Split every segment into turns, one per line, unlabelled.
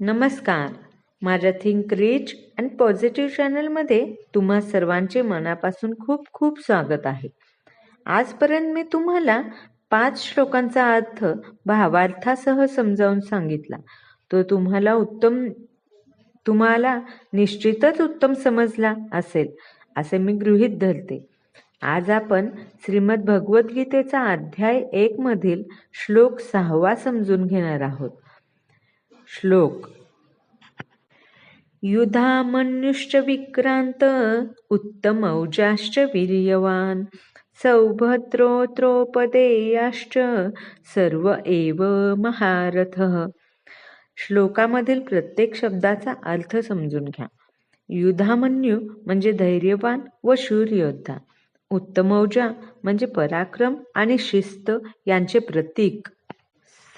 नमस्कार. माझ्या think rich and positive चॅनलमध्ये तुम्हा सर्वांचे मनापासून खूप खूप स्वागत आहे. आजपर्यंत मी तुम्हाला पाच श्लोकांचा अर्थ भावार्थासह समजावून सांगितला. तो तुम्हाला उत्तम तुम्हाला निश्चितच उत्तम समजला असेल असे मी गृहीत धरते. आज आपण श्रीमद भगवद्गीतेचा अध्याय एक मधील श्लोक सहावा समजून घेणार आहोत. श्लोक. युधामन्युश्च विक्रांत उत्तमौजाश्च वीर्यवान सौभद्रोत्रोपदेयाश्च सर्व एव महारथ. श्लोकामधील प्रत्येक शब्दाचा अर्थ समजून घ्या. युधामन्यू म्हणजे धैर्यवान व शूर योद्धा उत्तमौजा म्हणजे पराक्रम आणि शिस्त यांचे प्रतीक.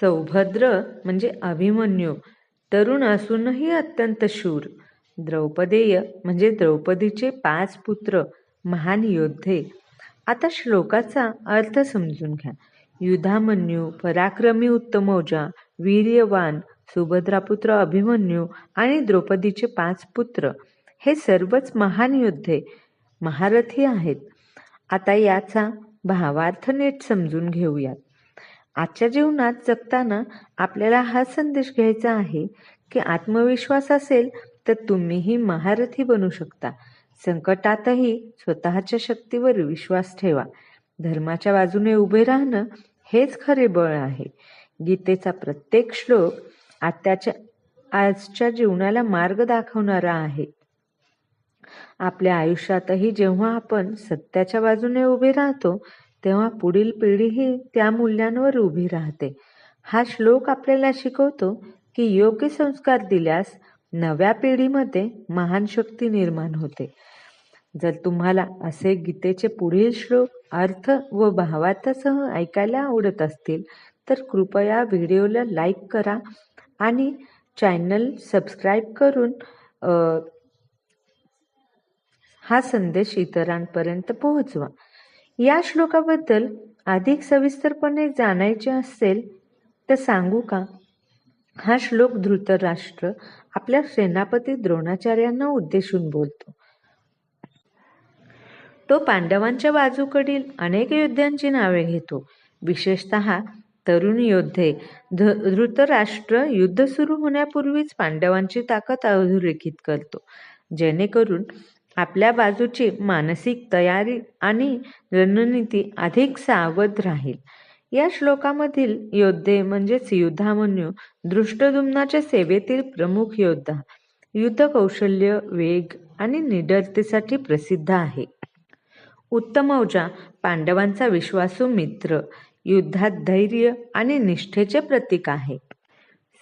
सौभद्र म्हणजे अभिमन्यू. तरुण असूनही अत्यंत शूर. द्रौपदेय म्हणजे द्रौपदीचे पाच पुत्र महान योद्धे. आता श्लोकाचा अर्थ समजून घ्या. युधामन्यू पराक्रमी उत्तमौजा वीर्यवान सुभद्रापुत्र अभिमन्यू आणि द्रौपदीचे पाच पुत्र. हे सर्वच महान योद्धे महारथी आहेत. आता याचा भावार्थ नीट समजून घेऊयात. आजच्या जीवनात जगताना आपल्याला हा संदेश घ्यायचा आहे की आत्मविश्वास असेल तर तुम्हीही महारथी बनू शकता. संकटातही स्वतःच्या शक्तीवर विश्वास ठेवा. धर्माच्या बाजूने उभे राहणं हेच खरे बळ आहे. गीतेचा प्रत्येक श्लोक आत्याच्या आजच्या जीवनाला मार्ग दाखवणारा आहे. आपल्या आयुष्यातही जेव्हा आपण सत्याच्या बाजूने उभे राहतो तेव्हा पुढील पिढीही त्या मूल्यांवर उभी राहते. हा श्लोक आपल्याला शिकवतो की योग्य संस्कार दिल्यास नव्या पिढीमध्ये महान शक्ती निर्माण होते. जर तुम्हाला असे गीतेचे पुढील श्लोक अर्थ व भावार्थासह ऐकायला आवडत असतील तर कृपया व्हिडिओला लाईक करा आणि चॅनल सबस्क्राईब करून हा संदेश इतरांपर्यंत पोहोचवा. या श्लोकाबद्दल अधिक सविस्तरपणे जाणायचे असेल तर सांगू का? हा श्लोक धृतराष्ट्र आपल्या सेनापती द्रोणाचार्यांना उद्देशून बोलतो. तो पांडवांच्या बाजूकडील अनेक योद्ध्यांची नावे घेतो. विशेषत तरुण योद्धे. धृतराष्ट्र युद्ध सुरू होण्यापूर्वीच पांडवांची ताकद अधोरेखित करतो. जेणेकरून आपल्या बाजूची मानसिक तयारी आणि रणनीती अधिक सावध राहील. या श्लोकामधील योद्धे म्हणजेच युद्धामन्यू दृष्टदुम्नाच्या सेवेतील प्रमुख योद्धा युद्ध कौशल्य वेग आणि निडरतेसाठी प्रसिद्ध आहे. उत्तमौजा पांडवांचा विश्वासू मित्र युद्धात धैर्य आणि निष्ठेचे प्रतीक आहे.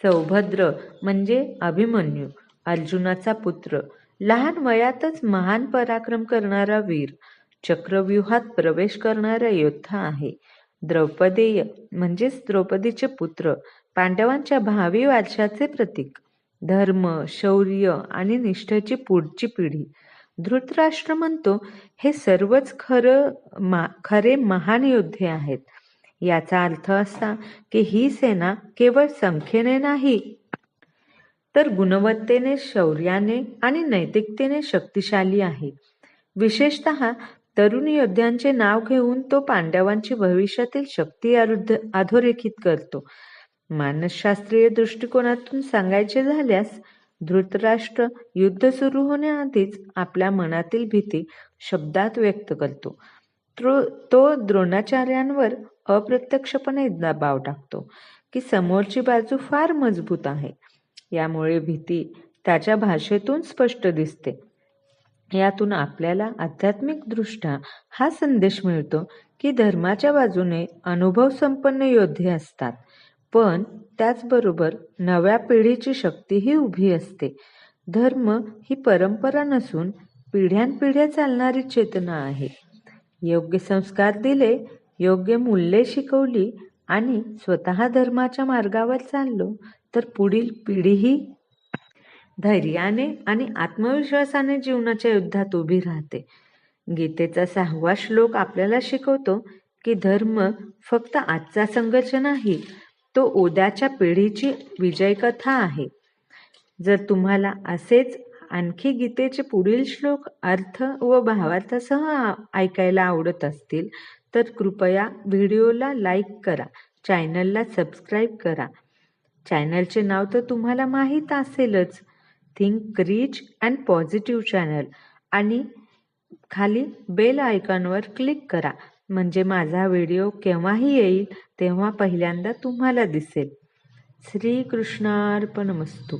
सौभद्र म्हणजे अभिमन्यू अर्जुनाचा पुत्र लहान वयातच महान पराक्रम करणारा वीर चक्रव्यूहात प्रवेश करणारा योद्धा आहे. द्रौपदेय म्हणजेच द्रौपदीचे पुत्र पांडवांच्या भावी वारशाचे प्रतीक. धर्म शौर्य आणि निष्ठेची पुढची पिढी. धृतराष्ट्र म्हणतो हे सर्वच खरं मा खरे महान योद्धे आहेत. याचा अर्थ असा की ही सेना केवळ संख्येने नाही तर गुणवत्तेने शौर्याने आणि नैतिकतेने शक्तिशाली आहे. विशेषत तरुण योद्ध्यांचे नाव घेऊन तो पांडवांची भविष्यातील शक्ती अधोरेखित करतो. मानसशास्त्रीय दृष्टिकोनातून सांगायचे झाल्यास धृतराष्ट्र युद्ध सुरू होण्याआधीच आपल्या मनातील भीती शब्दात व्यक्त करतो. तो द्रोणाचार्यांवर अप्रत्यक्षपणे दबाव टाकतो की समोरची बाजू फार मजबूत आहे. यामुळे भीती त्याच्या भाषेतून स्पष्ट दिसते. यातून आपल्याला आध्यात्मिक दृष्ट्या हा संदेश मिळतो की धर्माच्या बाजूने अनुभव संपन्न योद्धे असतात. पण त्याचबरोबर नव्या पिढीची शक्तीही उभी असते. धर्म ही परंपरा नसून पिढ्यानपिढ्या चालणारी चेतना आहे. योग्य संस्कार दिले योग्य मूल्ये शिकवली आणि स्वतः धर्माच्या मार्गावर चाललो तर पुढील पिढीही धैर्याने आणि आत्मविश्वासाने जीवनाच्या युद्धात उभी राहते. गीतेचा सहावा श्लोक आपल्याला शिकवतो की धर्म फक्त आजचा संघर्ष नाही तो उद्याच्या पिढीची विजय कथा आहे. जर तुम्हाला असेच आणखी गीतेचे पुढील श्लोक अर्थ व भावार्थासह ऐकायला आवडत असतील तर कृपया व्हिडिओला लाईक करा चॅनलला सबस्क्राईब करा. चॅनलचे नाव तर तुम्हाला माहीत असेलच. Think Rich and Positive channel आणि खाली बेल आयकॉनवर क्लिक करा. म्हणजे माझा व्हिडिओ केव्हाही येईल तेव्हा पहिल्यांदा तुम्हाला दिसेल. श्रीकृष्णार्पण मस्तू